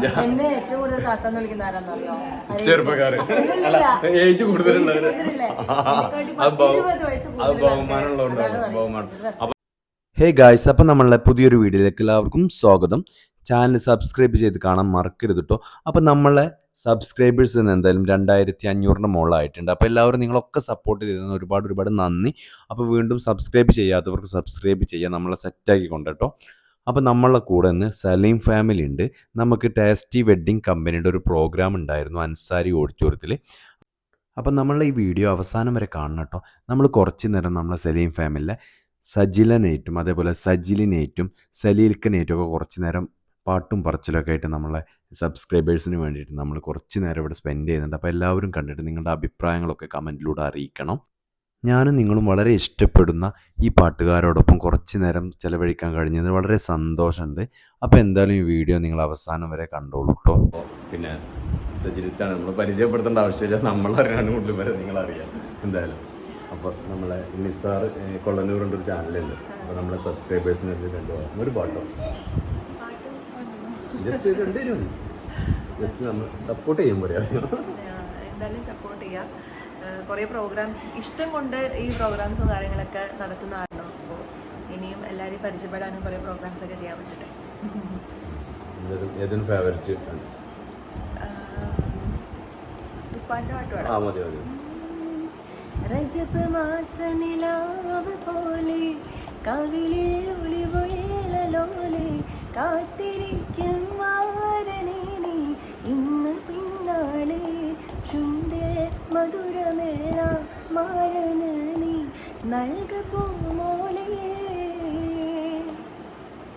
എന്നെ ഏറ്റവും കൂടുതൽ താത്താന്ന് വിളിക്കുന്ന ആരാന്നറിയോ അറിയോ? ചെറുപ്പക്കാര്. ഏജ് കൂടുതലുണ്ട് ഏജ് കൂടുതലില്ലേ? എന്നെക്കാട്ടി അത് ബഹു- ഇരുപത് വയസ്സ് അത് കൂടുതലുള്ള ബഹുമാനമുള്ളതുകൊണ്ട് ആൾക്കാര്. അതാണ് ബഹുമാനം. പറയുന്നത്. ഒരു respect. ഹേ ഗായ്സ് അപ്പം നമ്മളെ പുതിയൊരു വീഡിയോയിലേക്ക് എല്ലാവർക്കും സ്വാഗതം. ചാനൽ സബ്സ്ക്രൈബ് ചെയ്ത് കാണാൻ മറക്കരുത് കേട്ടോ അപ്പം നമ്മളെ സബ്സ്ക്രൈബേഴ്സ് ഇന്ന് എന്തായാലും രണ്ടായിരത്തി അഞ്ഞൂറിന് മുകളിലായിട്ടുണ്ട്. അപ്പോൾ എല്ലാവരും നിങ്ങളൊക്കെ സപ്പോർട്ട് ചെയ്തതിന് ഒരുപാട് ഒരുപാട് നന്ദി. അപ്പോൾ വീണ്ടും സബ്സ്ക്രൈബ് ചെയ്യാത്തവർക്ക് സബ്സ്ക്രൈബ് ചെയ്യാൻ നമ്മളെ സെറ്റാക്കി കൊണ്ടുട്ടോ അപ്പോൾ നമ്മളുടെ കൂടെ നിന്ന് സലീം ഫാമിലി ഉണ്ട്. നമുക്ക് ടേസ്റ്റി വെഡ്ഡിങ് കമ്പനിയുടെ ഒരു പ്രോഗ്രാം ഉണ്ടായിരുന്നു അൻസാരി ഓഡിറ്റോറിയത്തിൽ അപ്പം നമ്മൾ ഈ വീഡിയോ അവസാനം വരെ കാണണം കേട്ടോ. നമ്മൾ കുറച്ച് നേരം നമ്മളെ സലീം ഫാമിലിയിലെ സജിലനേറ്റും അതേപോലെ സജിലിനേറ്റും സലീൽക്കനേറ്റും ഒക്കെ കുറച്ച് നേരം പാട്ടും പറച്ചിലൊക്കെ ആയിട്ട് നമ്മളെ സബ്സ്ക്രൈബേഴ്സിന് വേണ്ടിയിട്ട് നമ്മൾ കുറച്ച് നേരം ഇവിടെ സ്പെൻഡ് ചെയ്യുന്നുണ്ട്. അപ്പോൾ എല്ലാവരും കണ്ടിട്ട് നിങ്ങളുടെ അഭിപ്രായങ്ങളൊക്കെ കമന്റിലൂടെ അറിയിക്കണം. ഞാനും നിങ്ങളും വളരെ ഇഷ്ടപ്പെടുന്ന ഈ പാട്ടുകാരോടൊപ്പം കുറച്ച് നേരം ചിലവഴിക്കാൻ കഴിഞ്ഞത് വളരെ സന്തോഷമുണ്ട്. അപ്പോൾ എന്തായാലും ഈ വീഡിയോ നിങ്ങൾ അവസാനം വരെ കണ്ടോളൂ കേട്ടോ പിന്നെ സജിരിത്താണ് നമ്മൾ പരിചയപ്പെടുത്തേണ്ട ആവശ്യമില്ല. നമ്മളറിയാനും കൂടുതൽ വരെ നിങ്ങളറിയാം. എന്തായാലും. അപ്പോൾ നമ്മളെ നിസാർ കൊള്ളന്നൂരുണ്ട് ഒരു ചാനലുണ്ട്. അപ്പോൾ നമ്മളെ സബ്സ്ക്രൈബേഴ്സിന് വേണ്ടി രണ്ടു ഒരു പാട്ടോ? ജസ്റ്റ് രണ്ടുപേരും ജസ്റ്റ് നമ്മൾ സപ്പോർട്ട് ചെയ്യാൻ പറയാം. എന്തായാലും സപ്പോർട്ട് ചെയ്യാം. കുറേ പ്രോഗ്രാംസ് ഇഷ്ടം കൊണ്ട് ഈ പ്രോഗ്രാംസും കാര്യങ്ങളൊക്കെ നടത്തുന്ന ആളാണ്. അപ്പോൾ ഇനിയും എല്ലാവരെയും പരിചയപ്പെടാനും കുറേ പ്രോഗ്രാംസ് ഒക്കെ ചെയ്യാൻ പറ്റട്ടെ. പാട്ട് പാടാം. മാസ നിലാവ് പോലെ കവിളിൽ കാത്തിരിക്കും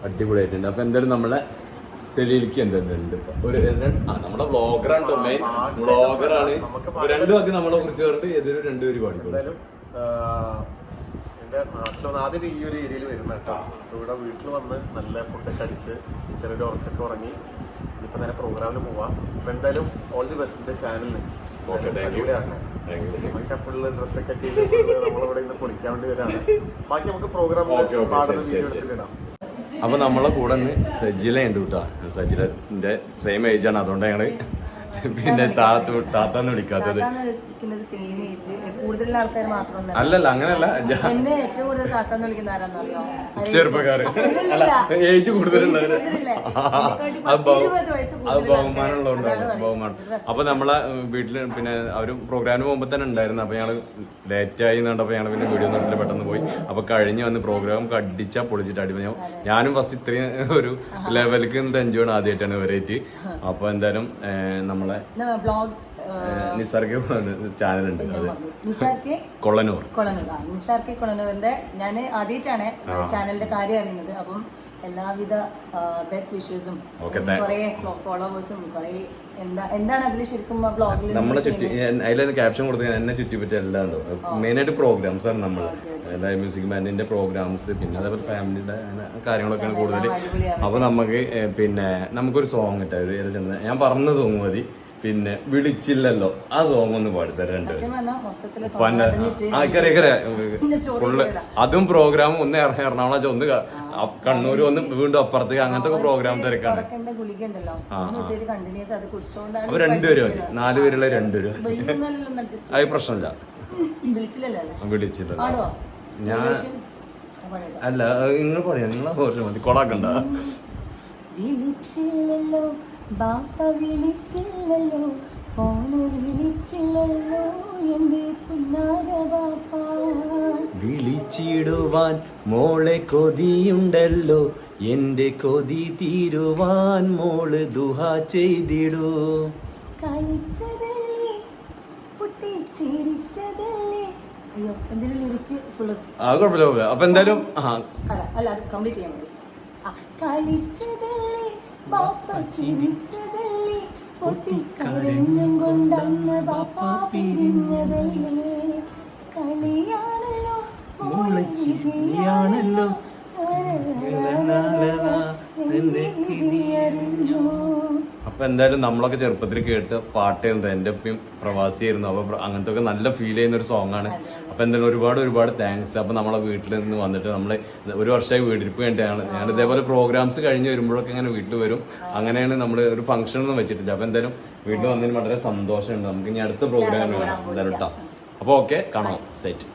അടിപൊളിയായിട്ടുണ്ട്. അപ്പൊ എന്തായാലും നമ്മളെ സെലിയിലേക്ക് എന്തായാലും ഉണ്ട് ഒരു ആ നമ്മുടെ ബ്ലോഗറാണ് മെയിൻ ബ്ലോഗറാണ് രണ്ടു വാക്ക് നമ്മളെ കുറിച്ച് പറഞ്ഞിട്ട് ഏതൊരു രണ്ടുപേര് പാടിക്കും എന്റെ നാട്ടിൽ ആദ്യം ഈ ഒരു ഏരിയയിൽ വരുന്ന കേട്ടോ. അപ്പൊ ഇവിടെ വീട്ടിൽ വന്ന് നല്ല ഫുഡൊക്കെ അടിച്ച് ചെറിയൊരു ഉറക്കൊക്കെ ഉറങ്ങി ഇപ്പൊ നേരെ പ്രോഗ്രാമിൽ പോവാം. അപ്പൊ എന്തായാലും ഓൾ ദി ബെസ്റ്റിന്റെ ചാനലിന് okay thank you. You. Full ഡ്രസ്സൊക്കെ ചെയ്ത് നമ്മളിവിടെ ഇന്ന് പൊളിക്കാൻ വേണ്ടി വരാണ്. ബാക്കി നമുക്ക് okay, പാടുന്ന വീഡിയോ എടുത്തിട്ടിടാം അപ്പൊ നമ്മളെ കൂടെ നിന്ന് സജില ഉണ്ട് കേട്ടോ. സജിലന്റെ സെയിം ഏജ് ആണ്. അതുകൊണ്ട് ഞങ്ങൾ പിന്നെ താത്ത താത്താന്ന് വിളിക്കാത്തത്. താത്താന്ന് വിളിക്കുന്നത് സെയിം ഏജ് കൂടുതലുള്ള ആൾക്കാർ അല്ലല്ല അങ്ങനല്ല എന്നെ ഏറ്റവും കൂടുതൽ താത്താന്ന് വിളിക്കുന്ന ആരാന്ന് അറിയോ ചെറുപ്പക്കാര് ഏജ് കൂടുതലുള്ളവര്. ഏജ് അത് ബഹു- വയസ്സ് അത് കൂടുതലുള്ള ബഹുമാനമുള്ളതുകൊണ്ട് ആൾക്കാര്. ബഹുമാനം. അപ്പൊ നമ്മളെ വീട്ടിൽ പിന്നെ അവർ പ്രോഗ്രാമിന് പോകുമ്പോ തന്നെ ഉണ്ടായിരുന്നു. അപ്പൊ ഞങ്ങൾ ലേറ്റ് ആയി കണ്ടപ്പോ ഞങ്ങൾ പിന്നെ വീഡിയോ നിർത്തില്ല പെട്ടെന്ന് പോയി. അപ്പൊ കഴിഞ്ഞ് വന്ന് പ്രോഗ്രാം കടിച്ചാ പൊളിച്ചിട്ട് അടിപൊളി. ഞാനും ഫസ്റ്റ് ഇത്രയും ഒരു ലെവലിലേക്ക് നിന്നിട്ട് എൻജോയ് ആണ് ആദ്യമായിട്ടാണ് വെറൈറ്റി അപ്പൊ എന്തായാലും ഏഹ്, നമ്മളെ ബ്ലോഗ് നിസാർക്ക് കൊള്ളനൂർ കൊളനൂർ. ആ നിസാർക്ക് കൊളനൂറിന്റെ ഞാൻ ആദ്യമായിട്ടാണ് ചാനലിന്റെ കാര്യം അറിയുന്നത്. അപ്പം എല്ലാവിധ ബെസ്റ്റ് വിഷസും കുറെ ഫോളോവേഴ്സും കുറെ എന്താ എന്താണ് അതിൽ ശരിക്കും ബ്ലോഗിൽ നമ്മളെ ചുറ്റി ക്യാപ്ഷൻ കൊടുത്ത് എന്നെ ചുറ്റിപ്പറ്റി എല്ലാം മെയിൻ ആയിട്ട് പ്രോഗ്രാംസ് ആണ് നമ്മൾ അതായത് മ്യൂസിക് ബാൻഡിന്റെ പ്രോഗ്രാംസ് പിന്നെ അതേപോലെ ഫാമിലിയുടെ കാര്യങ്ങളൊക്കെ കൂടുതൽ അപ്പോൾ അപ്പൊ നമുക്ക് പിന്നെ നമുക്കൊരു സോങ് ഇട്ട ഒരു ഏത് ചെന്ന ഞാൻ പറഞ്ഞ സോങ് മതി. പിന്നെ വിളിച്ചില്ലല്ലോ. ആ സോങ് ഒന്ന് പാടിത്തരണ്ട് ഫുള്ള് അതും പ്രോഗ്രാം ഒന്ന് എറ- എറണാകുളം ഒന്ന് കണ്ണൂർ ഒന്ന് വീണ്ടും അപ്പുറത്തേക്ക് അങ്ങനത്തെ പ്രോഗ്രാം തിരക്കാണ്. അപ്പൊ രണ്ടുപേരും മതി നാല് പേരുള്ള രണ്ടുപേരും അത് പ്രശ്നമില്ല. വിളിച്ചില്ല ഞാൻ അല്ല നിങ്ങൾ പറയാം നിങ്ങളെ പോഷം മതി. കൊളാക്കണ്ട. വിളിച്ചില്ലല്ലോ. ബാപ്പ വിളിച്ചില്ലല്ലോ ഫോണ് വിളിച്ചില്ലല്ലോ എന്റെ പുന്നാര ബാപ്പ. വിളിച്ചിടുവാൻ മോളെ കൊതിയുണ്ടല്ലോ എന്റെ കൊതി തീരുവാൻ മോൾ ദുഹ ചെയ്തിടൂ. കളിച്ചതല്ലേ കുട്ടി ചിരിച്ചതല്ലേ അയ്യോ എന്തിനും ലിറിക്ക് ഫുള്ള് ആ കുഴപ്പമില്ല കുഴപ്പമില്ല. അപ്പൊ എന്തായാലും ആ. അല്ല അല്ല അത് കംപ്ലീറ്റ് ചെയ്യാൻ മതി. ആ, കളിച്ചതല്ലേ ബാപ്പ ചിരിച്ചതല്ലേ പൊട്ടിക്കരഞ്ഞും കൊണ്ടന്ന് ബാപ്പ പിരിഞ്ഞതല്ലേ? കളിയാണല്ലോ മോളെ ചിരിയാണല്ലോ. എന്നെ വിധി അറിഞ്ഞു അപ്പൊ അപ്പൊ എന്തായാലും നമ്മളൊക്കെ ചെറുപ്പത്തിൽ കേട്ട് പാട്ടായിരുന്നു. എന്റെ ഒപ്പം പ്രവാസിയായിരുന്നു. അപ്പൊ പ്ര- അങ്ങനത്തെ ഒക്കെ നല്ല ഫീൽ ചെയ്യുന്ന ഒരു സോങ് ആണ്. അപ്പൊ എന്തായാലും ഒരുപാട് ഒരുപാട് താങ്ക്സ് അപ്പൊ നമ്മളെ വീട്ടിൽ നിന്ന് വന്നിട്ട് നമ്മൾ ഒരു വർഷമായി വീടിരിപ്പ് വേണ്ടിയാണ്. ഞാൻ ഇതേപോലെ പ്രോഗ്രാംസ് കഴിഞ്ഞ് വരുമ്പോഴൊക്കെ ഇങ്ങനെ വീട്ടിൽ വരും. അങ്ങനെയാണ് നമ്മൾ ഒരു ഫംഗ്ഷൻ ഒന്നും വെച്ചിട്ടില്ല. അപ്പൊ എന്തായാലും വീട്ടിൽ വന്നതിന് വളരെ സന്തോഷമുണ്ട്. നമുക്ക് ഇനി അടുത്ത പ്രോഗ്രാം കാണാം. എന്തായാലും കേട്ടോ അപ്പൊ ഓക്കെ കാണാം. സെറ്റ്